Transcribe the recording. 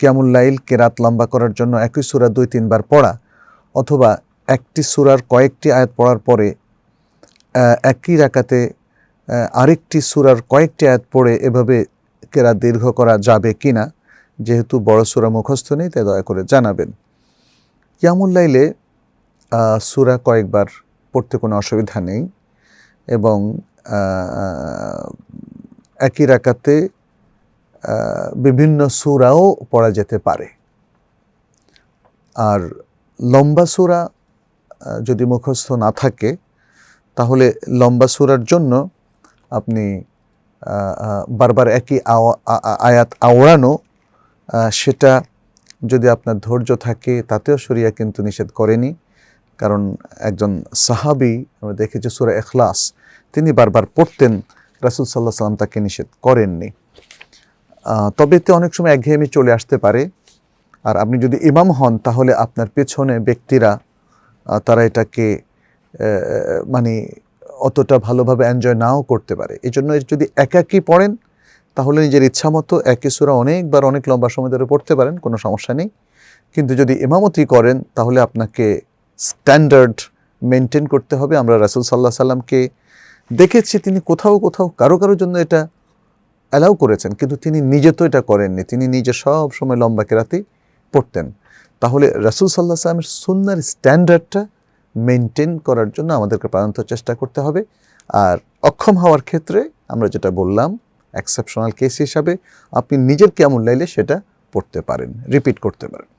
কিয়ামুল লাইল কেরাত লম্বা করার জন্য একই সুরা দুই, তিনবার পড়া, অথবা একটি সুরার কয়েকটি আয়াত পড়ার পরে একই রাকাতে আরেকটি সুরার কয়েকটি আয়াত পড়ে এভাবে কেরাত দীর্ঘ করা যাবে কি না যেহেতু বড় সুরা মুখস্থ নেই, তাই দয়া করে জানাবেন। কিয়ামুল লাইলে সুরা কয়েকবার পড়তে কোনো অসুবিধা নেই এবং একই রাকাতে বিভিন্ন সুরাও পড়া যেতে পারে। আর লম্বা সুরা যদি মুখস্থ না থাকে, তাহলে লম্বা সুরার জন্য আপনি বারবার একই আয়াত আওড়ানো সেটা যদি আপনার ধৈর্য থাকে, তাতেও শরিয়া কিন্তু নিষেধ করেনি। কারণ একজন সাহাবি, আমরা দেখেছি সুরা এখলাস তিনি বারবার পড়তেন, রাসুল সাল্লাহ সাল্লাম তাকে নিষেধ করেননি। তবে এতে অনেক সময় একঘেয়েমি চলে আসতে পারে। আর আপনি যদি ইমাম হন, তাহলে আপনার পেছনে ব্যক্তিরা তারা এটাকে মানে অতটা ভালোভাবে এনজয় নাও করতে পারে। এই জন্য যদি একাকী পড়েন, তাহলে নিজের ইচ্ছা মতো একই সুরা অনেকবার, অনেক লম্বা সময় ধরে পড়তে পারেন, কোনো সমস্যা নেই। কিন্তু যদি ইমামতি করেন, তাহলে আপনাকে স্ট্যান্ডার্ড মেনটেন করতে হবে। আমরা রাসুল সাল্লাহ সাল্লামকে দেখেছি, তিনি কোথাও কোথাও কারও কারোর জন্য এটা অ্যালাউ করেছেন, কিন্তু তিনি নিজে তো এটা করেননি। তিনি নিজে সব সময় লম্বা কেরাতেই পড়তেন। তাহলে রাসুল সাল্লাহ সাল্লামের সুন্নার স্ট্যান্ডার্ডটা মেনটেন করার জন্য আমাদেরকে প্রাণান্ত চেষ্টা করতে হবে। আর অক্ষম হওয়ার ক্ষেত্রে আমরা যেটা বললাম এক্সেপশনাল কেস হিসাবে আপনি নিজের কেমন লাইলে সেটা পড়তে পারেন রিপিট করতে পারেন।